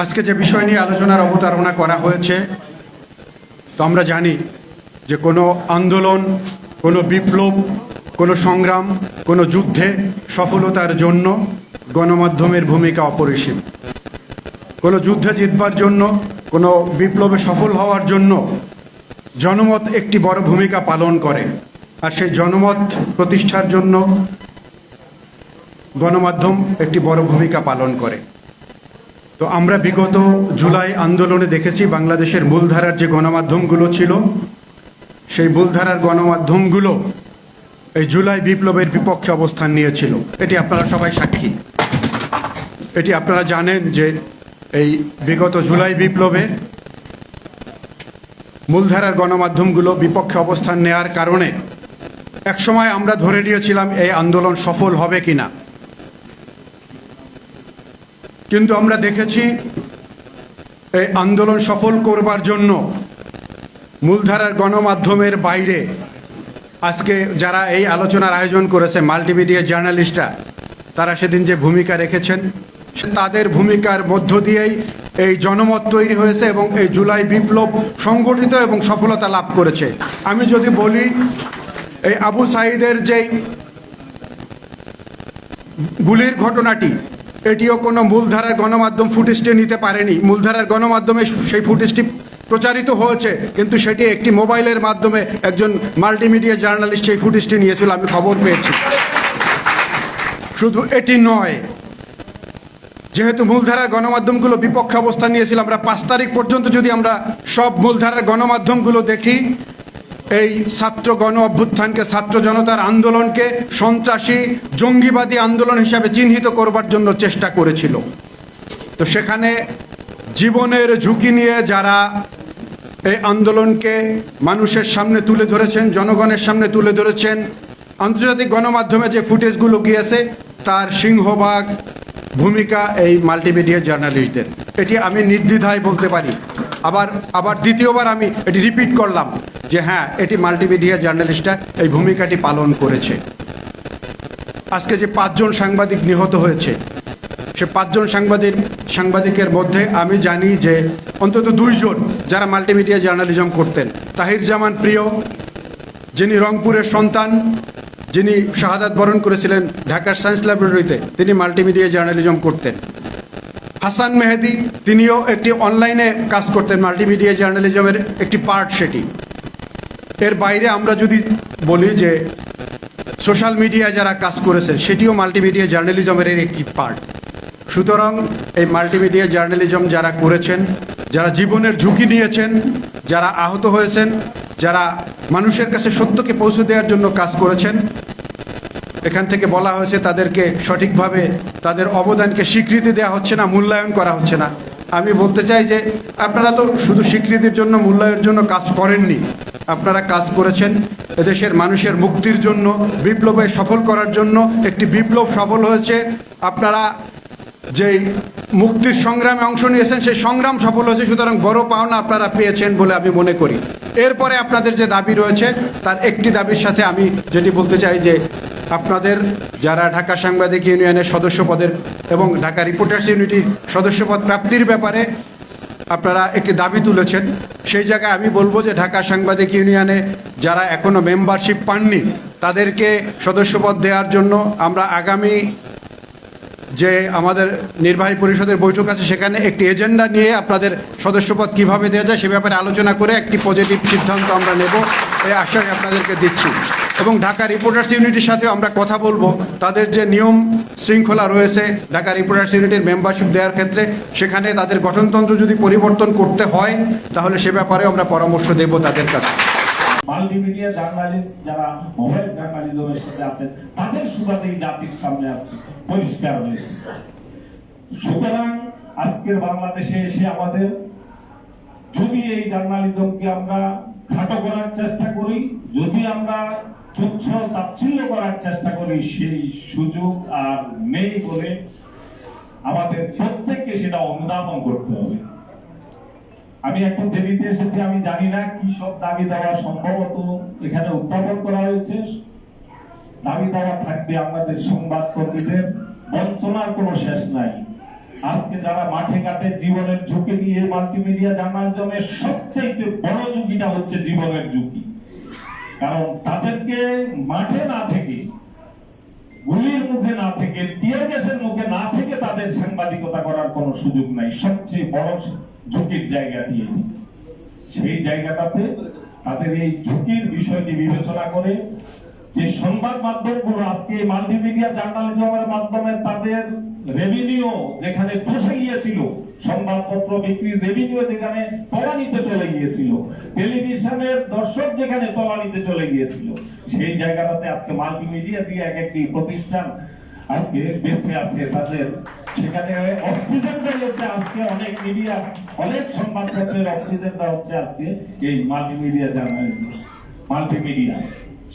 আজকে যে বিষয় নিয়ে আলোচনার অবতারণা করা হয়েছে, তো আমরা জানি যে কোনো আন্দোলন, কোনো বিপ্লব, কোনো সংগ্রাম, কোনো যুদ্ধে সফলতার জন্য গণমাধ্যমের ভূমিকা অপরিসীম। কোনো যুদ্ধে জিতবার জন্য, কোনো বিপ্লবে সফল হওয়ার জন্য জনমত একটি বড় ভূমিকা পালন করে। আর সেই জনমত প্রতিষ্ঠার জন্য গণমাধ্যম একটি বড় ভূমিকা পালন করে। তো আমরা বিগত জুলাই আন্দোলনে দেখেছি বাংলাদেশের মূলধারার যে গণমাধ্যমগুলো ছিল, সেই মূলধারার গণমাধ্যমগুলো এই জুলাই বিপ্লবের বিপক্ষে অবস্থান নিয়েছিল। এটি আপনারা সবাই সাক্ষী। এটি আপনারা জানেন যে এই বিগত জুলাই বিপ্লবে মূলধারার গণমাধ্যমগুলো বিপক্ষে অবস্থান নেয়ার কারণে একসময় আমরা ধরে নিয়েছিলাম এই আন্দোলন সফল হবে কিনা। কিন্তু আমরা দেখেছি এই আন্দোলন সফল করবার জন্য মূলধারার গণমাধ্যমের বাইরে আজকে যারা এই আলোচনার আয়োজন করেছে মাল্টিমিডিয়া জার্নালিস্টরা, তারা সেদিন যে ভূমিকা রেখেছেন তাদের ভূমিকার মধ্য দিয়েই এই জনমত তৈরি হয়েছে এবং এই জুলাই বিপ্লব সংগঠিত এবং সফলতা লাভ করেছে। আমি যদি বলি, এই আবু সাইদের যেই গুলির ঘটনাটি এটিও কোনো মূলধারার গণমাধ্যম ফুটেজটি নিতে পারেনি। মূলধারার গণমাধ্যমে সেই ফুটেজটি প্রচারিত হয়েছে, কিন্তু সেটি একটি মোবাইলের মাধ্যমে একজন মাল্টিমিডিয়া জার্নালিস্ট সেই ফুটেজটি নিয়েছিল, আমি খবর পেয়েছি। শুধু এটি নয়, যেহেতু মূলধারার গণমাধ্যমগুলো বিপক্ষে অবস্থান নিয়েছিল, আমরা পাঁচ তারিখ পর্যন্ত যদি আমরা সব মূলধারার গণমাধ্যমগুলো দেখি এই ছাত্র গণ অভ্যুত্থানকে, ছাত্র জনতার আন্দোলনকে সন্ত্রাসী, জঙ্গিবাদী আন্দোলন হিসাবে চিহ্নিত করবার জন্য চেষ্টা করেছিল। তো সেখানে জীবনের ঝুঁকি নিয়ে যারা এই আন্দোলনকে মানুষের সামনে তুলে ধরেছেন, জনগণের সামনে তুলে ধরেছেন, আন্তর্জাতিক গণমাধ্যমে যে ফুটেজগুলো গিয়েছে, তার সিংহভাগ ভূমিকা এই মাল্টিমিডিয়া জার্নালিস্টদের। এটি আমি নির্দ্বিধায় বলতে পারি। আবার আবার দ্বিতীয়বার আমি এটি রিপিট করলাম। যে হ্যাঁ এটি মাল্টিমিডিয়া জার্নালিস্টরা এই ভূমিকাটি পালন করেছে। আজকে যে পাঁচজন সাংবাদিক নিহত হয়েছে, সে পাঁচজন সাংবাদিক, সাংবাদিকের মধ্যে আমি জানি যে অন্তত দুইজন যারা মাল্টিমিডিয়া জার্নালিজম করতেন। তাহির জামান প্রিয়, যিনি রংপুরের সন্তান, যিনি শাহাদাত বরণ করেছিলেন ঢাকার সায়েন্স ল্যাবরেটরিতে, তিনি মাল্টিমিডিয়া জার্নালিজম করতেন। হাসান মেহেদি, তিনিও একটি অনলাইনে কাজ করতেন মাল্টিমিডিয়া জার্নালিজমের একটি পার্ট সেটি। এর বাইরে আমরা যদি বলি যে সোশ্যাল মিডিয়ায় যারা কাজ করেছেন সেটিও মাল্টিমিডিয়া জার্নালিজমের একটি পার্ট সুতরাং এই মাল্টিমিডিয়া জার্নালিজম যারা করেছেন, যারা জীবনের ঝুঁকি নিয়েছেন, যারা আহত হয়েছেন, যারা মানুষের কাছে সত্যকে পৌঁছে দেওয়ার জন্য কাজ করেছেন, এখান থেকে বলা হয়েছে তাদেরকে সঠিকভাবে, তাদের অবদানকে স্বীকৃতি দেওয়া হচ্ছে না, মূল্যায়ন করা হচ্ছে না। আমি বলতে চাই যে আপনারা তো শুধু স্বীকৃতির জন্য, মূল্যায়নের জন্য কাজ করেননি। আপনারা কাজ করেছেন এদেশের মানুষের মুক্তির জন্য বিপ্লবে সফল করার জন্য একটি বিপ্লব সফল হয়েছে। আপনারা যেই মুক্তির সংগ্রামে অংশ নিয়েছেন, সেই সংগ্রাম সফল হয়েছে, সুতরাং বড় পাওনা আপনারা পেয়েছেন বলে আমি মনে করি। এরপরে আপনাদের যে দাবি রয়েছে, তার একটি দাবির সাথে আমি যেটি বলতে চাই যে, আপনাদের যারা ঢাকা সাংবাদিক ইউনিয়নের সদস্য পদের এবং ঢাকা রিপোর্টার্স ইউনিটির সদস্যপদ প্রাপ্তির ব্যাপারে আপনারা একটি দাবি তুলেছেন। সেই জায়গায় আমি বলব যে ঢাকা সাংবাদিক ইউনিয়নে যারা এখনও মেম্বারশিপ পাননি, তাদেরকে সদস্যপদ দেওয়ার জন্য আমরা আগামী যে আমাদের নির্বাহী পরিষদের বৈঠক আছে, সেখানে একটি এজেন্ডা নিয়ে আপনাদের সদস্যপদ কীভাবে দেওয়া যায়, সে ব্যাপারে আলোচনা করে একটি পজিটিভ সিদ্ধান্ত আমরা নেব। এই আশ্বাস আপনাদেরকে দিচ্ছি। এবং ঢাকা রিপোর্টার্স ইউনিটির সাথে আমরা কথা বলব। তাদের যে নিয়ম শৃঙ্খলা রয়েছে ঢাকা রিপোর্টার্স ইউনিটের মেম্বারশিপ দেওয়ার ক্ষেত্রে, সেখানে তাদের গঠনতন্ত্র যদি পরিবর্তন করতে হয়, তাহলে সে ব্যাপারে আমরা পরামর্শ দেব তাদের কাছে। মাল্টিমিডিয়া জার্নালিস্ট যারা মোবাইল জার্নালিজমের সাথে তাদের সুবাদেই জাতির সামনে আজকে পরিষ্কার হয়েছে। সুতরাং আজকের বাংলাদেশে এসে আমাদের, যদি এই জার্নালিজমকে আমরা খাটো করার চেষ্টা করি, যদি আমরা তুচ্ছ তাচ্ছিল্য করার চেষ্টা করি, সেই সুযোগ আর নেই বলে আমাদের প্রত্যেককে সেটা অনুধাবন করতে হবে। আমি একটু দেরিতে এসেছি, আমি জানি না কি সব দাবি দেওয়া সম্ভবত এখানে উত্থাপন করা হয়েছে। দাবি দেওয়া থাকবে আমাদের সংবাদ কর্মীদের বঞ্চনার কোনো শেষ নাই। আজকে যারা মাঠে ঘাটে জীবনের ঝুঁকি নিয়ে মাল্টিমিডিয়া জার্নালিজমের সবচেয়ে বড় ঝুঁকিটা হচ্ছে জীবনের ঝুঁকি। কারণ তাদেরকে মাঠে না থেকে, গুলির মুখে না থেকে, টিয়ার গ্যাসের মুখে না থেকে তাদের সাংবাদিকতা করার কোনো সুযোগ নাই সবচেয়ে বড় ঝুঁকির জায়গাটি। সেই জায়গাটাতে তাদের এই ঝুঁকির বিষয়টি বিবেচনা করে যে সংবাদ মাধ্যমগুলো আজকে মাল্টিমিডিয়া জার্নালিজমের মাধ্যমে তাদের রেভিনিউ যেখানে বসে গিয়েছিল সংবাদপত্র বিক্রির রেভিনিউ যেখানে তলানিতে চলে গিয়েছিল টেলিভিশনের দর্শক যেখানে তলানিতে চলে গিয়েছিল, সেই জায়গাটাতে আজকে মাল্টিমিডিয়া দিয়ে এক একটি প্রতিষ্ঠান আজকে বেঁচে আছে তাদের। সেখানে অক্সিজেনটা হচ্ছে আজকে, অনেক মিডিয়া অনেক সংবাদপত্রের অক্সিজেনটা হচ্ছে আজকে এই মাল্টিমিডিয়া জার্নালিজম মাল্টিমিডিয়া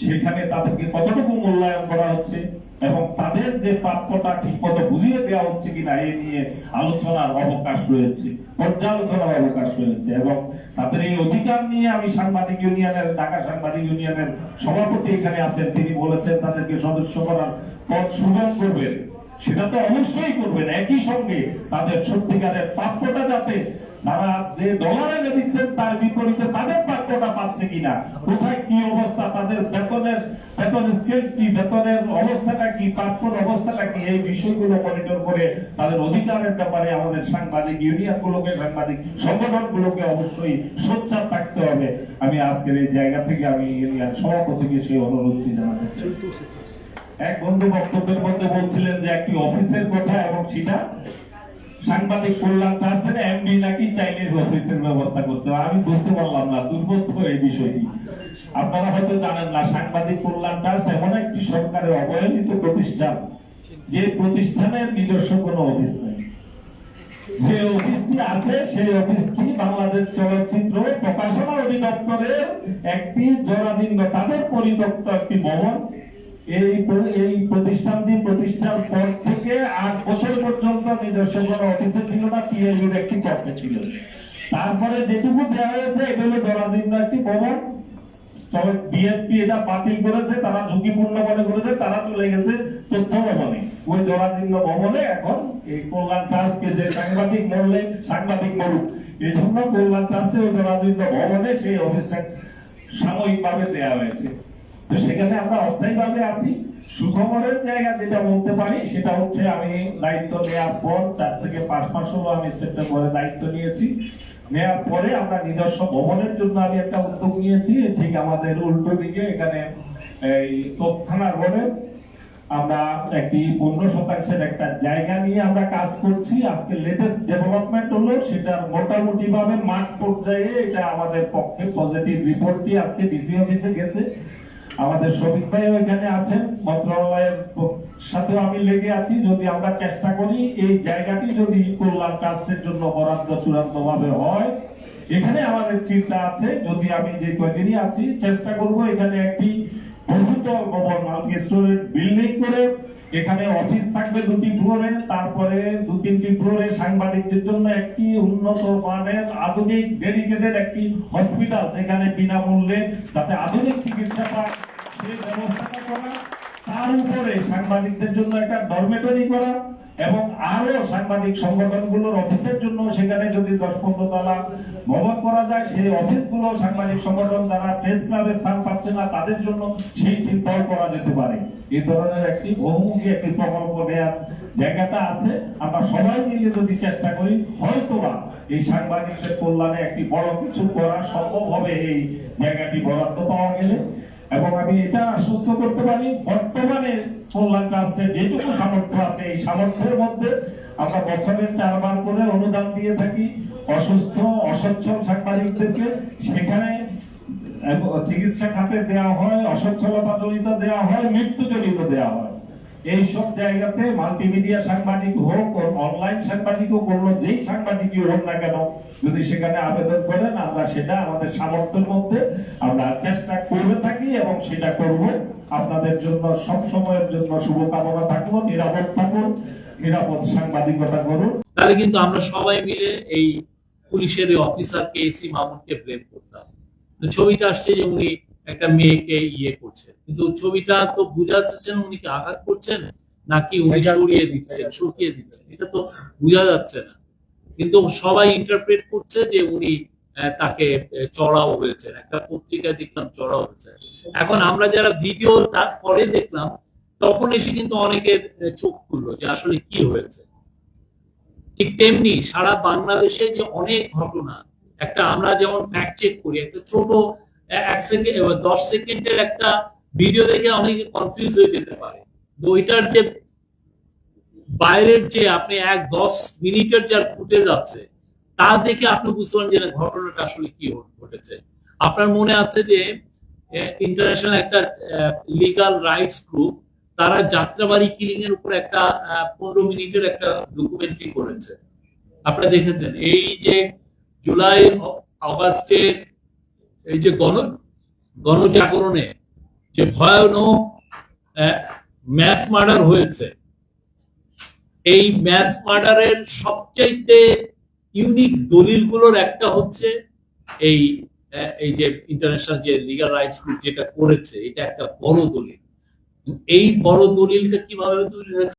সেখানে তাদেরকে কতটুকু মূল্যায়ন করা হচ্ছে? এবং তাদের যে প্রাপ্যটা ঠিক মতো বুঝিয়ে দেওয়া হচ্ছে কিনা এই নিয়ে আলোচনার অবকাশ রয়েছে, পর্যালোচনার অবকাশ রয়েছে। এবং তাদের এই অধিকার নিয়ে আমি সাংবাদিক ইউনিয়নের, ঢাকা সাংবাদিক ইউনিয়নের সভাপতি এখানে আছেন। তিনি বলেছেন, তাদেরকে সদস্য করার পদ সুগম করবেন। সেটা তো অবশ্যই করবেন। একই সঙ্গে তাদের সত্যিকারের প্রাপ্যটা যাতে তারা যে ডলার দিচ্ছেন, তার বিপরীতে পাচ্ছে কিনা? কোথায় কি অবস্থা? তাদের বেতনের বেতন স্কেল কি? বেতনের অবস্থাটা কি? প্রাপ্যর অবস্থাটা কি? এই বিষয়গুলো মনিটর করে তাদের অধিকারের ব্যাপারে আমাদের সাংবাদিক ইউনিয়ন গুলোকে সাংবাদিক সংগঠন গুলোকে অবশ্যই সোচ্চার থাকতে হবে। আমি আজকের এই জায়গা থেকে আমি ইউনিয়ন সভাপতিকে সেই অনুরোধটি জানাতে চাই। এক বন্ধু বক্তব্যের মধ্যে বলছিলেন যে একটি অফিসের কথা এবং সেটা সাংবাদিক কল্যাণ ট্রাস্টের এমডি নাকি চাইনিজ অফিসের ব্যবস্থা করতে আমি বুঝতে পারলাম না, দুর্বোধ্য এই বিষয়টি। আপনারা হয়তো জানেন না, সাংবাদিক কল্যাণ ট্রাস্ট এমন একটি সরকারের অবহেলিত প্রতিষ্ঠান, যে প্রতিষ্ঠানের নিজস্ব কোনো অফিস নেই। যে অফিসটি আছে, সেই অফিসটি বাংলাদেশ চলচ্চিত্র প্রকাশনা অধিদপ্তরের একটি জরাজীর্ণ তাদের পরিত্যক্ত একটি ভবন। এই প্রতিষ্ঠানটি প্রতিষ্ঠার পর থেকে আট বছর পর্যন্ত নিজস্ব অফিসে ছিল না একটি ছিল। তারপরে যেটুকু দেওয়া হয়েছে জরাজীর্ণ একটি ভবন। তবে বিএনপি এটা বাতিল করেছে, তারা ঝুঁকিপূর্ণ মনে করেছে, তারা চলে গেছে তথ্য ভবনে। ওই জরাজীর্ণ ভবনে এখন এই কল্যাণ ট্রাস্টকে যে সাংবাদিক মরলে, সাংবাদিক মরুক, এই জন্য কল্যাণ ট্রাস্টে ওই জরাজীর্ণ ভবনে সেই অফিসটা সাময়িকভাবে দেওয়া হয়েছে। তো সেখানে আমরা অস্থায়ীভাবে আছি। সুখবরের জায়গা যেটা বলতে পারি, সেটা হচ্ছে আমি দায়িত্ব নেওয়ার পর চার থেকে পাঁচ মাস হলো আমি সেপ্টেম্বরে দায়িত্ব নিয়েছি। নেওয়ার পরে আমরা নিজস্ব ভবনের জন্য আমি একটা উদ্যোগ নিয়েছি। ঠিক আমাদের উল্টো দিকে এখানে এই তোপখানা রোডে আমরা একটি পনেরো শতাংশের একটা জায়গা নিয়ে আমরা কাজ করছি। আজকে লেটেস্ট ডেভেলপমেন্ট হলো সেটা মোটামুটি ভাবে মাঠ পর্যায়ে এটা আমাদের পক্ষে পজিটিভ রিপোর্টটি আজকে ডিসি অফিসে গেছে। আমাদের শফিক ভাই এখানে আছেন মন্ত্রণালয়ের সাথে আমি লেগে আছি। যদি আমরা চেষ্টা করি, এই জায়গাটি যদি কল্যাণ ট্রাস্টের জন্য বরাদ্দ চূড়ান্ত ভাবে হয়, এখানে আমাদের চিন্তা আছে। যদি আমি যে কয়েকদিনই আছি, চেষ্টা করব এখানে একটি বহুতল ভবন মাল্টি স্টোরেজ বিল্ডিং করে এখানে অফিস থাকবে দুটি ফ্লোরে, তারপরে দু তিনটি ফ্লোরে সাংবাদিকদের জন্য একটি উন্নত মানের আধুনিক ডেডিকেটেড একটি হসপিটাল যেখানে বিনামূল্যে যাতে আধুনিক চিকিৎসা পায় সেই ব্যবস্থাটা করা। তার উপরে সাংবাদিকদের জন্য একটা ডরমেটরি করা এবং আরও সাংবাদিক সংগঠনগুলোর অফিসের জন্য সেখানে যদি দশ পনেরো তলা ভবন করা যায়, সেই অফিসগুলো সাংবাদিক সংগঠন যারা প্রেস ক্লাবে স্থান পাচ্ছে না, তাদের জন্য সেই চিন্তাও করা যেতে পারে। এই ধরনের একটি বহুমুখী একটি প্রকল্প নেওয়ার জায়গাটা আছে। আমরা সবাই মিলে যদি চেষ্টা করি, হয়তোবা এই সাংবাদিকদের কল্যাণে একটি বড় কিছু করা সম্ভব হবে এই জায়গাটি বরাদ্দ পাওয়া গেলে। এবং আমি এটা আশ্বস্ত করতে পারি, বর্তমানে কল্যাণ ট্রাস্টের যেটুকু সামর্থ্য আছে, এই সামর্থ্যের মধ্যে আমরা বছরে চারবার করে অনুদান দিয়ে থাকি। অসুস্থ, অসচ্ছল সাংবাদিকদেরকে সেখানে চিকিৎসা খাতে দেওয়া হয় অসচ্ছলতা জনিত দেওয়া হয় মৃত্যু জনিত দেওয়া হয়। এই সব জায়গাতে মাল্টিমিডিয়া সাংবাদিক হোক অনলাইন সাংবাদিক হোক অন্য যেই সাংবাদিকই হোক না কেন, যদি সেখানে আবেদন করেন, আমরা সেটা আমাদের সামর্থ্যের মধ্যে আমরা চেষ্টা করে থাকি এবং সেটা করব। আপনাদের জন্য, সব সময়ের জন্য শুভকামনা থাকব নিরাপদ থাকুন, নিরাপদ সাংবাদিকতা করুন। তাহলে কিন্তু আমরা সবাই মিলে এই পুলিশের এই অফিসারকে এসি মামুনকে ব্লেম করতাম। ছবিটা আসছে যে উনি একটা মেয়েকে ইয়ে করছেন। কিন্তু ছবিটা তো বোঝা যাচ্ছে না উনি কি আঘাত করছেন নাকি উনি সরিয়ে দিচ্ছেন সরিয়ে দিচ্ছেন। এটা তো বোঝা যাচ্ছে না। কিন্তু সবাই ইন্টারপ্রেট করছে যে উনি তাকে চড়াও হয়েছে একটা পত্রিকায় দেখলাম চড়াও হয়েছে। এখন আমরা যারা ভিডিও তারপরে দেখলাম তখন এসে কিন্তু অনেকের চোখ খুললো যে আসলে কি হয়েছে। ঠিক তেমনি সারা বাংলাদেশে যে অনেক ঘটনা একটা আমরা যেমন ফ্যাক্ট চেক করি, একটা ছোট এক সেকেন্ড দশ সেকেন্ডের একটা ভিডিও দেখে অনেকে কনফিউজ হয়ে যেতে পারে। তো ওইটার যে বাইরের যে আপনি এক দশ মিনিটের যার ফুটেজ আছে, তা দেখে আপনি বুঝতে যে ঘটনাটা আসলে কি ঘটেছে। আপনার মনে আছে যে ইন্টারন্যাশনাল একটা লিগাল রাইটস গ্রুপ তারা যাত্রাবাড়ি কিলিং এর উপর একটা পনেরো মিনিটের একটা ডকুমেন্টারি করেছে। আপনারা দেখেছেন, এই যে জুলাই অগাস্টের এই যে গণ গণজাগরণে যে ভয়ানক ম্যাস মার্ডার হয়েছে, এই ম্যাস মার্ডারের সবচাইতে ইউনিক দলিলগুলোর একটা হচ্ছে এই এই যে ইন্টারন্যাশনাল যে লিগাল রাইটস গ্রুপ যেটা করেছে, এটা একটা বড় দলিল। এই বড় দলিলটা কীভাবে তৈরি হয়েছে?